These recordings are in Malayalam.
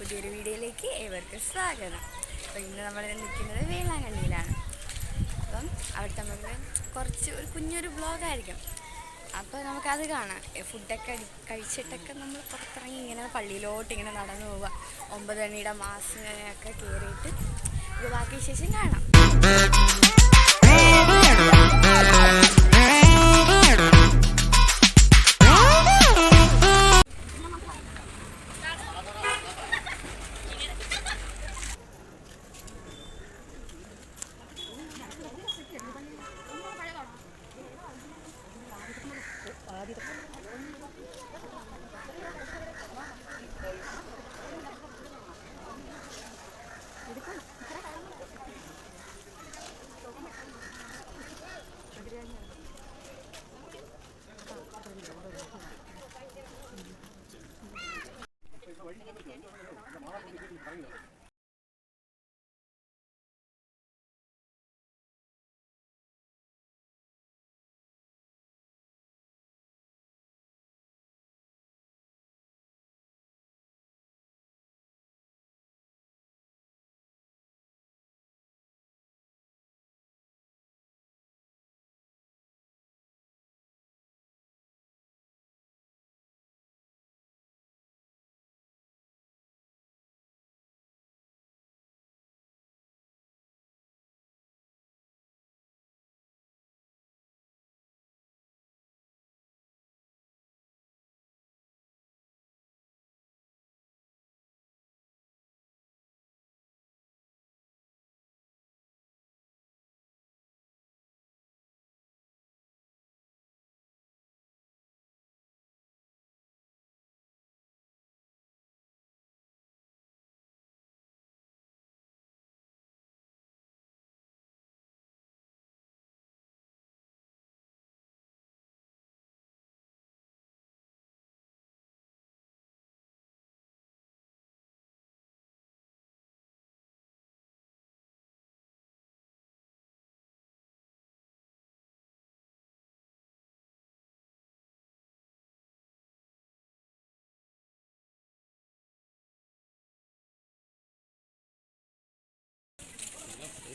പുതിയൊരു വീഡിയോയിലേക്ക് ഏവർക്കും സ്വാഗതം. അപ്പോൾ ഇന്ന് നമ്മൾ നിൽക്കുന്നത് വേളാങ്കണ്ണിയിലാണ്. അപ്പം അവിടുത്തെ നമുക്ക് കുറച്ച് ഒരു കുഞ്ഞൊരു ബ്ലോഗായിരിക്കും അപ്പോൾ നമുക്കത് കാണാം. ഫുഡൊക്കെ അടി കഴിച്ചിട്ടൊക്കെ നമ്മൾ പുറത്തിറങ്ങി ഇങ്ങനെ പള്ളിയിലോട്ട് ഇങ്ങനെ നടന്നു പോവുക. ഒമ്പത് മണിയുടെ മാസങ്ങളൊക്കെ കയറിയിട്ട് ഇത് ബാക്കി ശേഷം കാണാം.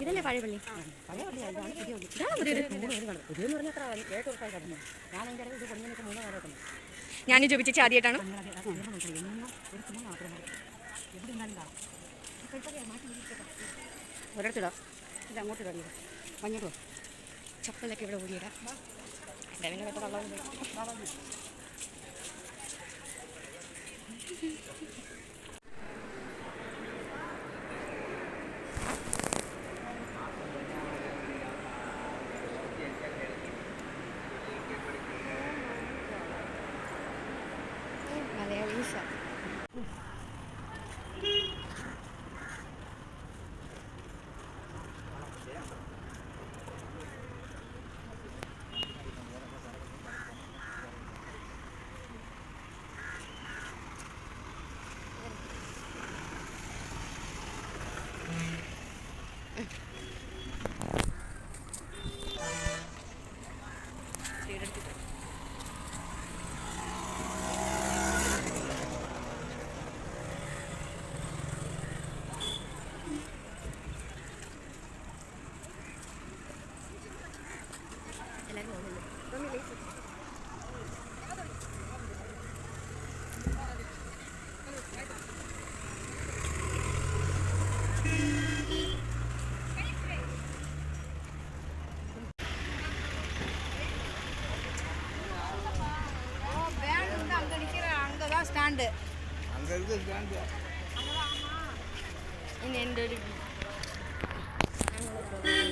ഇതല്ലേ പഴയ പള്ളി? ഇതാണ് പുതിയത് ഞാൻ ചോദിച്ചു ആദ്യമായിട്ടാണ്. ഒരിടത്തിടാ ഇത് അങ്ങോട്ട് ഇടാം ചപ്പലൊക്കെ ഇവിടെ ഓടിയിടാം വെള്ളം ഇനി എന്റെ ഒരു ഒരു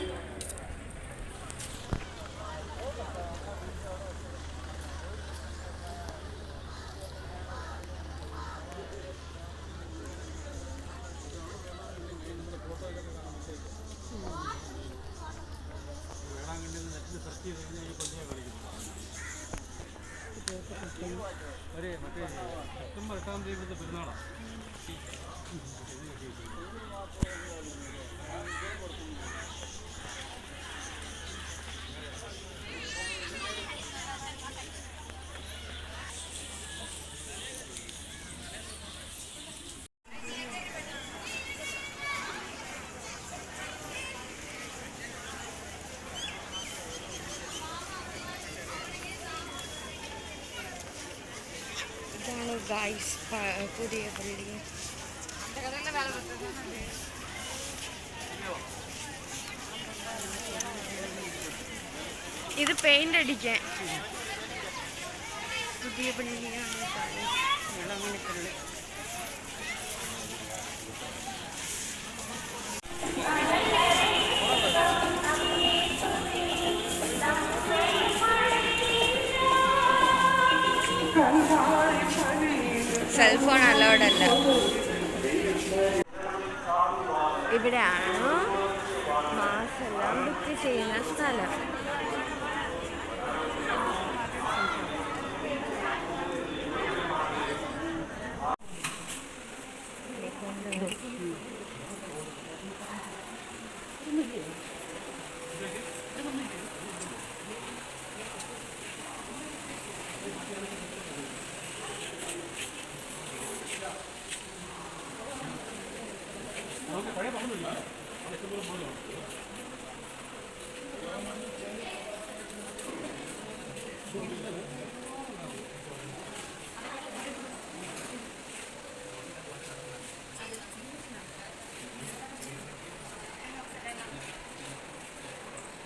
ഗൈസ് പുതിയ ബിൽഡിംഗ് ഇത് പെയിന്റ് അടിക്കാൻ. പുതിയ ബിൽഡിംഗ് സെൽഫോൺ അലോഡ് അല്ല. ഇവിടെയാണ് മാസെല്ലാം ബുക്ക് ചെയ്യുന്ന സ്ഥലം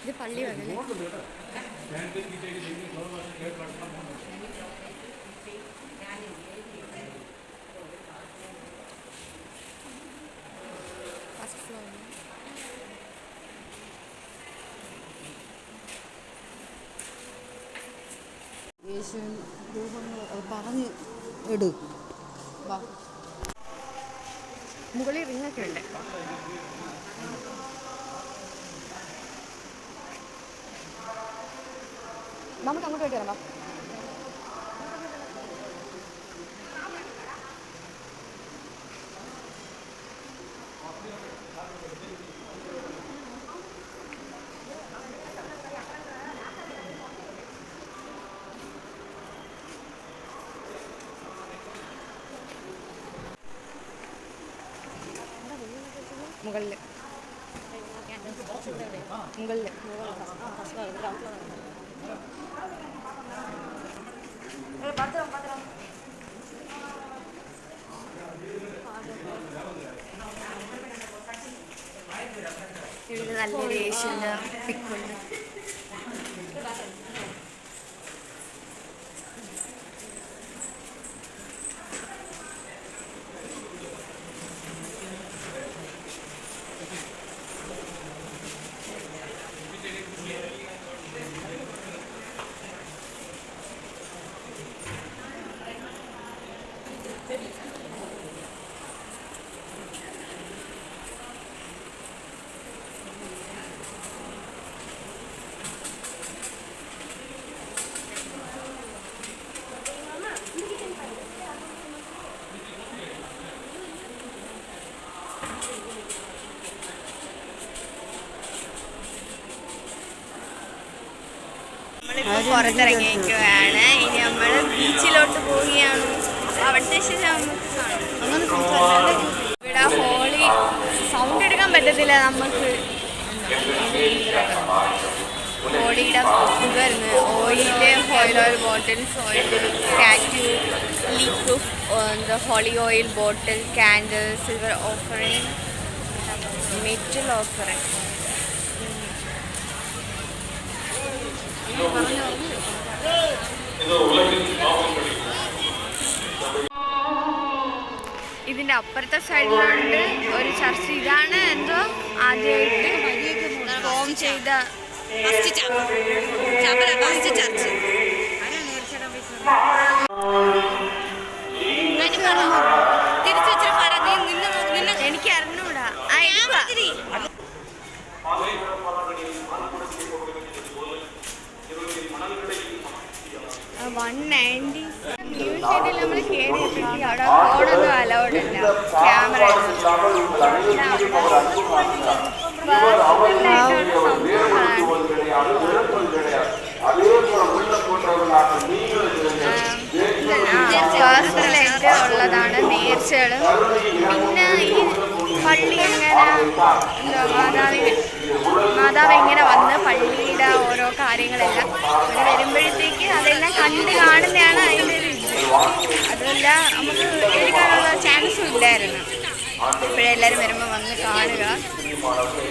ഇത് പള്ളി വകല്ലേ ഫസ്റ്റ് ഫ്ലോർ യേശു രൂപങ്ങൾ പറഞ്ഞ് ഇട് മുകളിൽ റിങ്ങൊക്കെ ഉണ്ട്. നമുക്ക് അങ്ങോട്ട് പോയിട്ട് മുകളിൽ മുകളിൽ ഇവിടെ നല്ലൊരു യേശുവിന്റെ പിക്കുണ്ട് പുറത്തിറങ്ങിയിരിക്കുകയാണ്. ഇനി നമ്മൾ ബീച്ചിലോട്ട് പോവുകയാണ്. അവിടുത്തെ ഇവിടെ ഹോളി സൗണ്ട് എടുക്കാൻ പറ്റത്തില്ല നമുക്ക് ഹോളിയുടെ ഇത് വരുന്നത് oil oil oil bottles oil കാറ്റു ലീക്ക് എന്താ holy oil bottle candle silver offering metal offering ഇതിന്റെ അപ്പുറത്തെ സൈഡിലുണ്ട് ഒരു ചർച്ച. ഇതാണ് എന്തോ ആദ്യമായിട്ട് ഫോം ചെയ്ത church. Chapel chapel first church തിരിച്ചു വെച്ചിട്ട് പറ നീ നിന്നെ നോക്ക്, നിന്നെ എനിക്ക് അറിഞ്ഞൂടാ ആ, എനിക്ക് വാ. തിരി. വൺ നയന്റി ഉള്ളതാണ് നേർച്ചകളും. പിന്നെ ഈ പള്ളി എങ്ങനെ? എന്താ മാതാവിന് മാതാവ് എങ്ങനെ വന്ന് പള്ളിയുടെ ഓരോ കാര്യങ്ങളെല്ലാം അങ്ങനെ വരുമ്പോഴത്തേക്ക് അതെല്ലാം കണ്ട് കാണുന്നതാണ് അതിന്റെ ഒരു ഇത്. അതുമല്ല നമുക്ക് എഴുതാനുള്ള ചാൻസും ഇല്ലായിരുന്നു. ഇപ്പോഴെല്ലാവരും വരുമ്പോൾ വന്ന് കാണുക.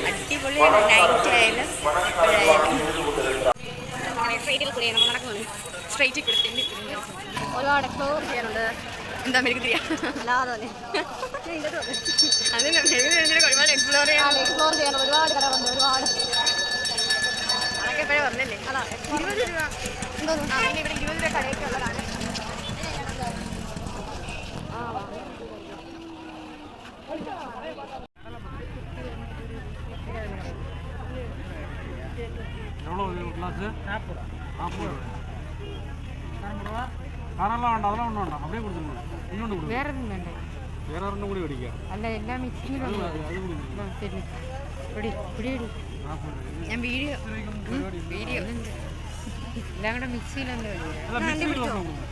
അടിപൊളിയാണ് നൈറ്റ് ആയാലും ഇപ്പോഴായാലും സ്ട്രൈറ്റിൽ കൂടി ഒരുപാട് എക്സ്പ്ലോർ ചെയ്യാനുണ്ട്. എന്താ മെഴുകുതിരി അല്ലാതെ അതിന് മെഴുകുതിരി ഒരുപാട് എക്സ്പ്ലോർ ചെയ്യാൻ എക്സ്പ്ലോർ ചെയ്യാൻ ഒരുപാട് കടകളുണ്ട് ഒരുപാട്. അതൊക്കെ ഇപ്പോഴേ പറഞ്ഞല്ലേ ഇരുപത് രൂപ. ഇവിടെ ഇരുപത് രൂപ வேற ஒன்றும் கூட கிடைக்காது അല്ല എല്ലാം മിക്സിയിലുണ്ട് அது அது கொடுங்க ശരി പിടി പിടി പിടി நாற்பது ഞാൻ വീഡിയോ വീഡിയോ എല്ലാം കൂടെ മിക്സിയിലുണ്ട് எல்லாம் மிக்சியில் ஒன்று கொடுங்க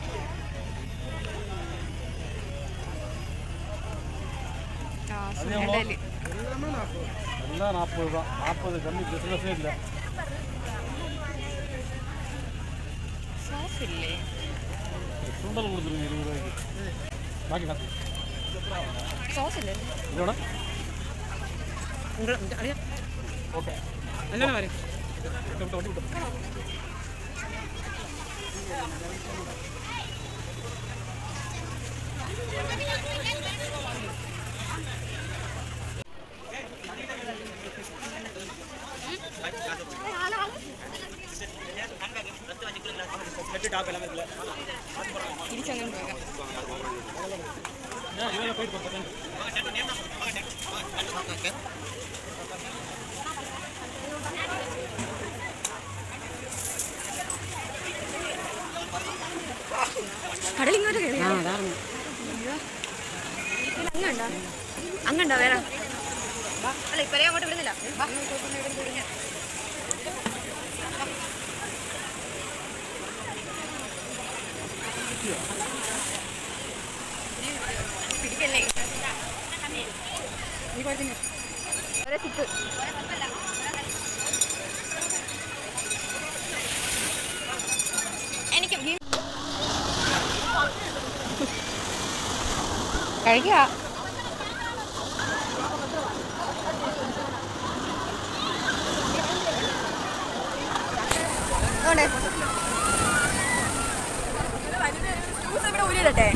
സ്മെല്ലല് எல்லாம் நாற்பது தான் நாற்பது கம்மி பிஸ்னஸே இல்லை സോസ് ഇല്ലേ சுண்டல் கொடுத்துருங்க இருபது ரூபாய்க்கு பாக்கி காசு സോസില്ലേ? അറിയാം. ഓക്കെ. അല്ലേ വരും തിരിച്ചങ്ങനെ പോകാം. കടലിങ്ങോട്ട് കയറിയോ അങ്ങണ്ടോ? അങ്ങണ്ടോ വേറെ? അല്ല ഇപ്പറേ അങ്ങോട്ട് വിടുന്നില്ല. കുഴപ്പമില്ല ഒരേ സിറ്റ് എനിക്ക് കഴിക്കുക ഇവിടെ ഊരിയിടട്ടെ?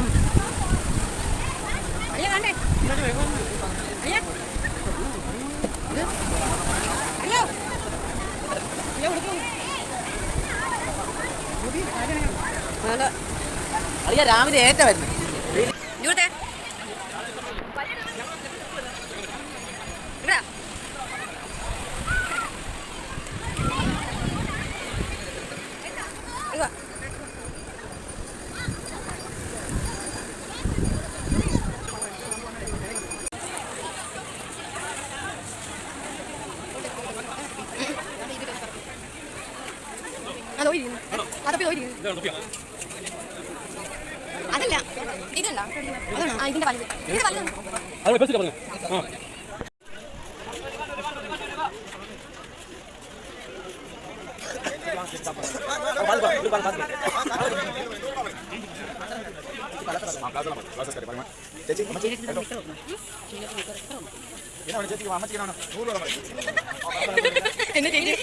അയ്യോ. കൊടുക്കും അറിയാം രാവിലെ ഏറ്റ വരുന്നത്. എന്ന് ചേച്ചി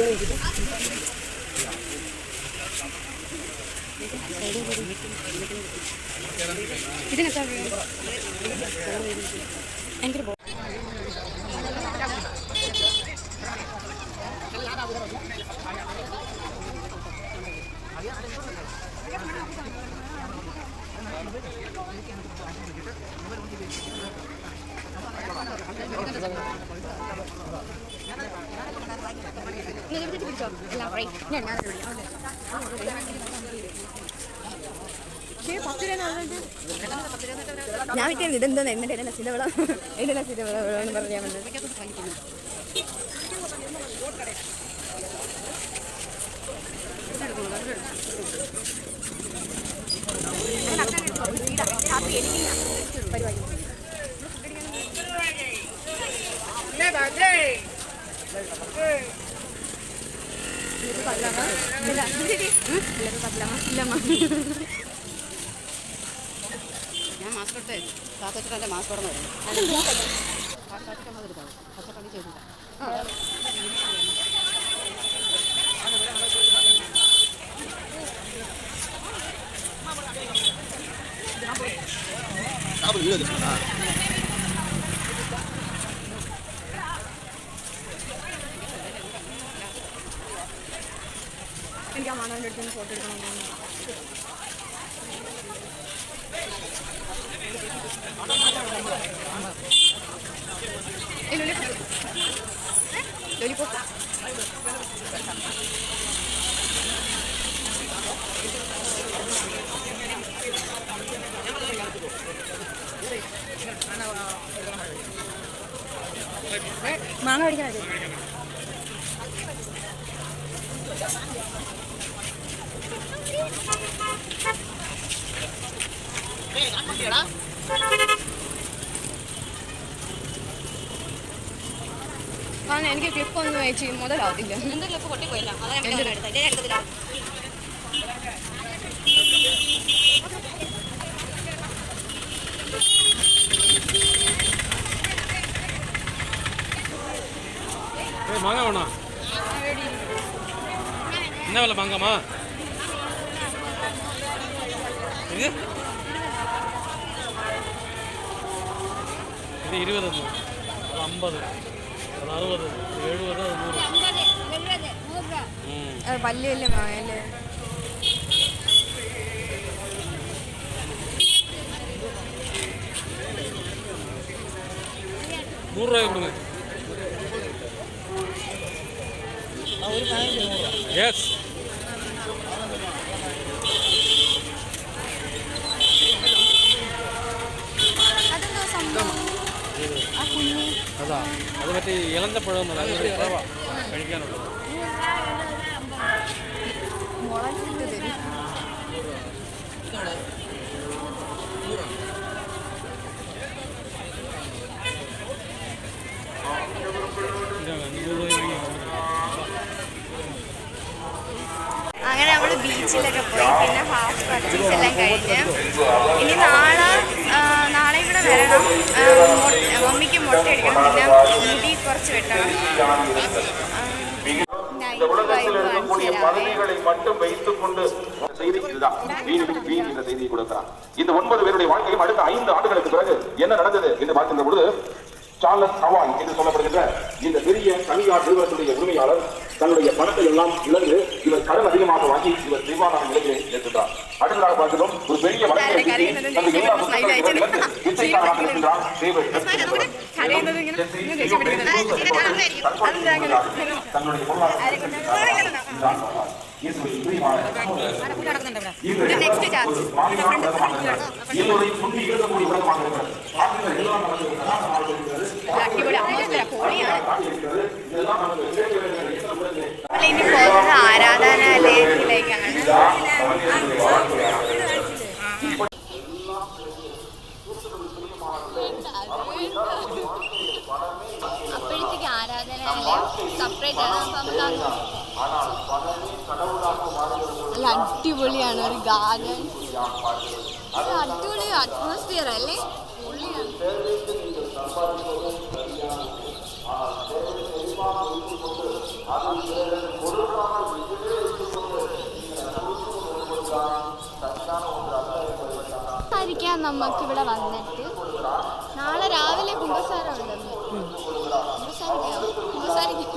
നമുക്ക് ഭയങ്കര ഇതിനെത്ര എനിക്കൊരു ഞാൻ വിറ്റേ ഇതെന്തോ എന്നിട്ട് എന്നെ സിതവളം എന്നെ സിതവളം എന്ന് പറഞ്ഞാൽ വന്നത്. ഞാൻ മാസ്ക് എടുത്തേ താത്തച്ചിട്ട് എന്റെ മാസ്ക് ഉടനെ വരും കാത്തിട്ട് നമ്മൾ എടുക്കാം ആ இருக்குன்னு ஃபோட்டோ எடுக்கணும் லொலிபோப் அடிக்கிறாங்க മാങ്ങ മേടിക്കാൻ കാരണം എനിക്ക് ക്ലിപ്പ് ഒന്നും വെച്ച് മുതലാവത്തില്ല എന്റെ ക്ലിപ്പ് പൊട്ടിപ്പോയില്ല അതാ ഞാൻ പിന്നെ എടുത്തത് ഇതേ എടുത്തില്ല ஏய் மாங்காய் வேணா என்ன விலை மாங்காமா ഇരുപത് അമ്പത്. അറുപത്. എഴുപത് നൂറ്. രൂപ കൊടുക്കുക അതാ. അത് മറ്റേ ഇളந்த പഴം എന്നല്ല കഴിക്കാനുള്ളത്. അങ്ങനെ നമ്മൾ ബീച്ചിലൊക്കെ പോയി പിന്നെ ഹാഫ് പർച്ചേസ് എല്ലാം കഴിഞ്ഞ്. ഇനി നാളെ വരണം ആ, മൊ- മമ്മിക്ക് മുട്ട അടിക്കണം പിന്നെ മുടി കുറച്ച് വെട്ടണം இந்த உலகத்தில் இருக்கக்கூடிய பதவிகளை மட்டும் வைத்துக் கொண்டு செய்தி இதுதான் வீண் வீண் என்ற செய்தியை கொடுக்கிறான் இந்த ஒன்பது பேருடைய வாழ்க்கையும் அடுத்த ஐந்து ஆண்டுகளுக்கு பிறகு என்ன நடந்தது என்று பார்க்கின்ற பொழுது சார்லஸ் ஹவான் என்று சொல்லப்படுகின்ற இந்த பெரிய தனியார் நிறுவனத்துடைய உரிமையாளர் தன்னுடைய பணத்தை எல்லாம் இழந்து இவர் கடன் அதிகமாக வாங்கி இவர் நிர்வாக நிலையை ஏற்றுகிறார். அடுத்ததாக பார்க்கிறோம் ஒரு பெரிய தன்னுடைய பொருளாதார இயேசுவை பிரியமான இது നെക്സ്റ്റ് ചാർജ് ஒரு மாநிலமான உலகமாக இருக்கிறது. எல்லோரையும் சுண்டி இழுக்கக்கூடிய உலகமாக இருக்கிறது. ஆட்கள் எல்லாம் நமக்கு பிரகாசமாக இருக்கிறது. അടിപൊളി അറ്റ്മോസ്ഫിയർ പൊളിയാണ് காட்டி இருக்கிறது. இதெல்லாம் நமக்கு கிடைக்க வேண்டிய எண்ண உலகிலே നമ്മൾ ഇനി പോകുന്നത് ആരാധനാലയത്തിലേക്കാണ് நம்முடைய வாழ்க்கையாக അപ്പോഴത്തേക്ക് ആരാധനാലയം സെപ്പറേറ്റ് ആണ് അപ്പൊ നമുക്ക് നല്ല അടിപൊളിയാണ് ഒരു ഗാർഡൻ അടിപൊളി അറ്റ്മോസ്ഫിയർ അല്ലേ? പൊളിയാണ് ായിരിക്കാം നമുക്ക് ഇവിടെ വന്നിട്ട് നാളെ രാവിലെ കുമ്പസാരം ഉണ്ടെന്ന് കുമ്പസാരിക്കാം കുമ്പസാരിക്കും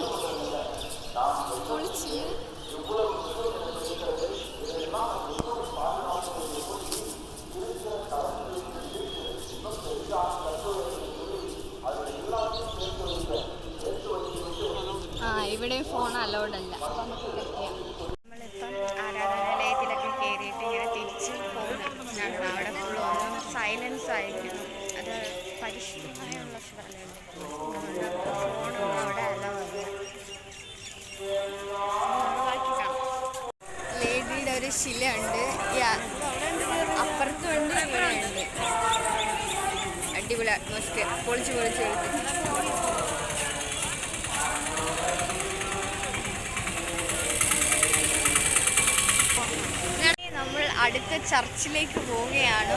ആ ഇവിടെ ഫോൺ അലൗഡ് അല്ല. നമ്മളിപ്പം ആരാധനാലയത്തിലൊക്കെ കയറിയിട്ട് ഇങ്ങനെ തിരിച്ച് പോകുന്നതാണ് അവിടെ ഫുൾ ഒന്നും സൈലൻസ് ആയിരിക്കും. അത് പരിശുദ്ധമായുള്ള സ്ഥലമല്ലേ അതുകൊണ്ട് ഫോണൊന്നും അവിടെ അലൗഡ് ലേഡിയുടെ ഒരു ശിലയുണ്ട്. ഈ അ- അപ്പുറത്തും ഉണ്ട് അടിപൊളി അറ്റ്മോസ്ഫിയർ പൊളിച്ച് പൊളിച്ച് പൊളിച്ച് നമ്മൾ അടുത്ത ചർച്ചിലേക്ക് പോവുകയാണ്.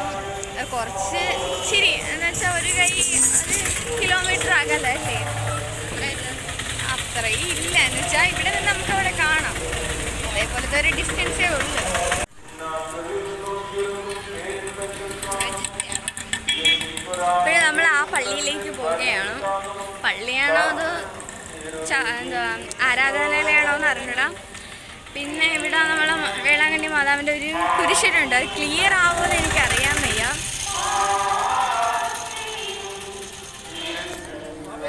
കുറച്ച് ഇച്ചിരി എന്ന് വെച്ചാൽ ഒരു കൈ കിലോമീറ്റർ അകലെ അത്രയും ഇല്ല. എന്ന് വെച്ചാൽ ഇവിടെ നിന്ന് നമുക്ക് അവിടെ കാണാം അതേപോലത്തെ ഒരു ഡിസ്റ്റൻസേ ഉള്ളൂ. ഇപ്പോഴും നമ്മൾ ആ പള്ളിയിലേക്ക് പോവുകയാണ്. പള്ളിയാണോ അത് എന്താ ആരാധനാലയാണോ എന്ന് അറിഞ്ഞിടാം. പിന്നെ ഇവിടെ നമ്മളെ വേളാങ്കണ്ണി മാതാവിന്റെ ഒരു കുരിശിലുണ്ട്. അത് ക്ലിയർ ആവുമെന്ന് എനിക്കറിയാൻ വയ്യ.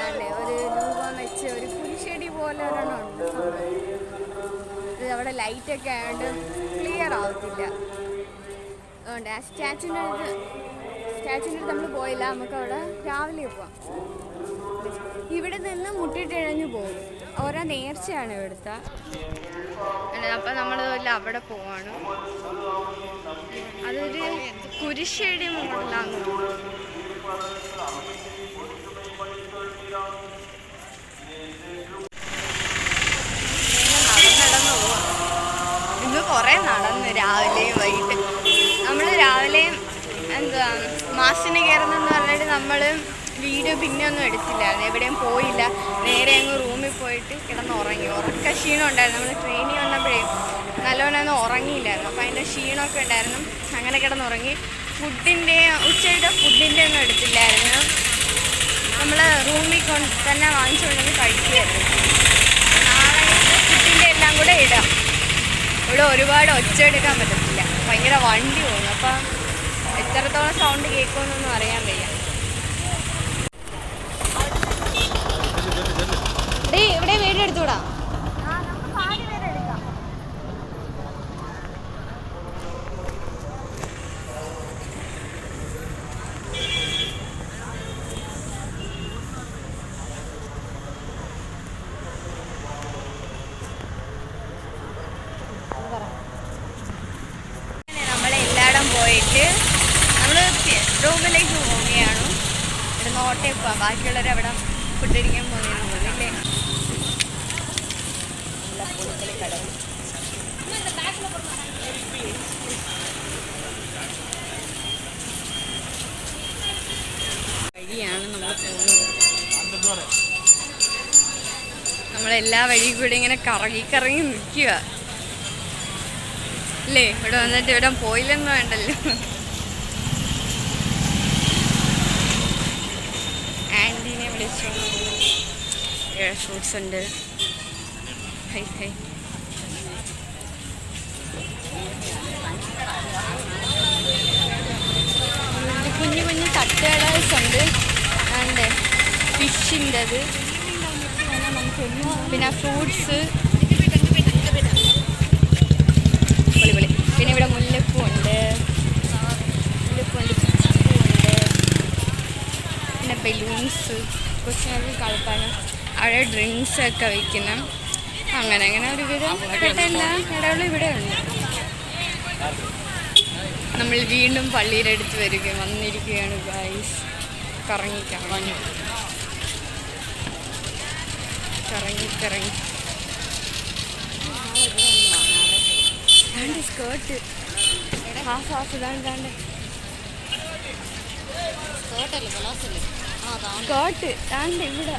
അല്ലേ ഒരു രൂപം വെച്ച് ഒരു കുരിശടി ഉണ്ട്. ഇത് അവിടെ ലൈറ്റൊക്കെ ആയതുകൊണ്ട് ക്ലിയർ ആവത്തില്ല. അതുകൊണ്ട് ആ സ്റ്റാച്ചുവിന്റെ അടുത്ത് സ്റ്റാച്ചുവിന്റെ അടുത്ത് നമ്മൾ പോയില്ല. നമുക്ക് അവിടെ രാവിലെ പോവാം. ഇവിടെ നിന്ന് മുട്ടിട്ടിഴഞ്ഞു പോകും. ഓരോ നേർച്ചയാണ് ഇവിടുത്തെ. അപ്പം നമ്മൾ അവിടെ പോവാണ്. അതൊരു കുരിശടി പോവാം ഇന്ന് കുറേ നടന്നു രാവിലെയും വൈകിട്ട്. നമ്മൾ രാവിലെയും എന്താ മാസിന് കയറുന്നെന്ന് പറഞ്ഞിട്ട് നമ്മൾ വീഡിയോ പിന്നെ ഒന്നും എടുത്തില്ലായിരുന്നു എവിടെയും പോയില്ല. നേരെ അങ്ങ് റൂമിൽ പോയിട്ട് കിടന്ന് ഉറങ്ങി ഉറക്ക ക്ഷീണം ഉണ്ടായിരുന്നു. നമ്മൾ ട്രെയിനിൽ വന്നപ്പോഴേ ഒന്നും ഉറങ്ങിയില്ലായിരുന്നു. അപ്പോൾ അതിന്റെ ക്ഷീണമൊക്കെ ഉണ്ടായിരുന്നു. അങ്ങനെ കിടന്നുറങ്ങി. ഫുഡിന്റെ ഉച്ചയുടെ ഫുഡിന്റെ ഒന്നും എടുത്തില്ലായിരുന്നു. നമ്മൾ റൂമിൽ കൊണ്ട് തന്നെ വാങ്ങിച്ചുകൊണ്ടെങ്കിൽ കഴിക്കുകയായിരുന്നു നാളെ ഫുഡിന്റെ എല്ലാം കൂടെ ഇടാം. ഇവിടെ ഒരുപാട് ഒച്ച എടുക്കാൻ പറ്റത്തില്ല. ഭയങ്കര വണ്ടി പോകുന്നു. അപ്പം എത്രത്തോളം സൗണ്ട് കേൾക്കുമെന്നൊന്നും അറിയാൻ വയ്യ. ഇവിടെ വീട് എടുത്തുകൂടാ പോയിട്ട് നമ്മൾ റൂമിലേക്ക് പോവുകയാണ്. ഇവിടെ നോട്ടേ ബാക്കിയുള്ളവരവിടെ ബാക്കിയുള്ളവർ അവിടെ ഫുഡ് അടിക്കാൻ പോകുന്നതെന്ന് നമ്മളെല്ലാ വഴി കൂടെ ഇങ്ങനെ കറങ്ങി കറങ്ങി നിൽക്കുക. അല്ലേ ഇവിടെ വന്നിട്ട് ഇവിടെ പോയില്ലെന്ന് വേണ്ടല്ലോ. ആന്റീനെ വിളിച്ചു. ഫ്രൂട്ട്സ് ഉണ്ട്. ഹൈ ഹൈ ഇത് കുഞ്ഞു തട്ടുകടൽസ് ഉണ്ട് ഉണ്ട് ഫിഷിന്റെത് പിന്നെ ഫ്രൂട്ട്സ് പൊളി പൊളി പിന്നെ ഇവിടെ മുല്ലപ്പൂ ഉണ്ട്. മുല്ലപ്പൂ ഉണ്ട് ഉണ്ട്. പിന്നെ ബലൂൺസ് കൊച്ചിനൊക്കെ കളിപ്പാനും അവിടെ ഡ്രിങ്ക്സ് ഒക്കെ വയ്ക്കുന്ന അങ്ങനെ അങ്ങനെ ഒരുവിധം. ഇവിടെ ഉണ്ട്. നമ്മൾ വീണ്ടും പള്ളിയുടെ അടുത്ത് വരിക വന്നിരിക്കുകയാണ് ഗായ്സ് കറങ്ങി കറങ്ങി. കറങ്ങി കറങ്ങി. ദാണ്ട് സ്കേർട്ട് ഹാഫ് ഹാഫ് അതാണ് സ്കേർട്ട് താണ്ട് ഇവിടെ.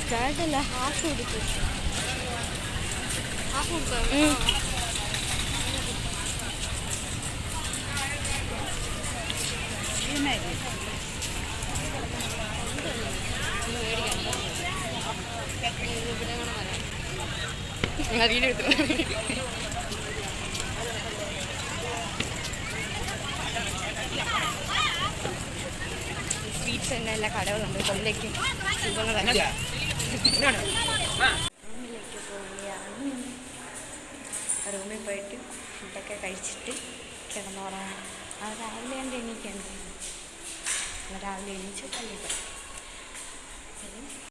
സ്കേർട്ടല്ല ഹാഫ് കൊടുത്തു ഹാഫ് കൊടുത്തോ ഉം. വീഡിയോ എടുത്തു സ്വീറ്റ്സ് തന്നെ എല്ലാ കടകളുണ്ട് പോവുകയാണ് റൂമിൽ പോയിട്ട് ഫുഡൊക്കെ കഴിച്ചിട്ട് കിടന്നുറങ്ങാം. അത് രാവിലെ എന്റെ എണീക്കാൻ രാവിലെ എണീച്ച് പള്ളിയിൽ പോയി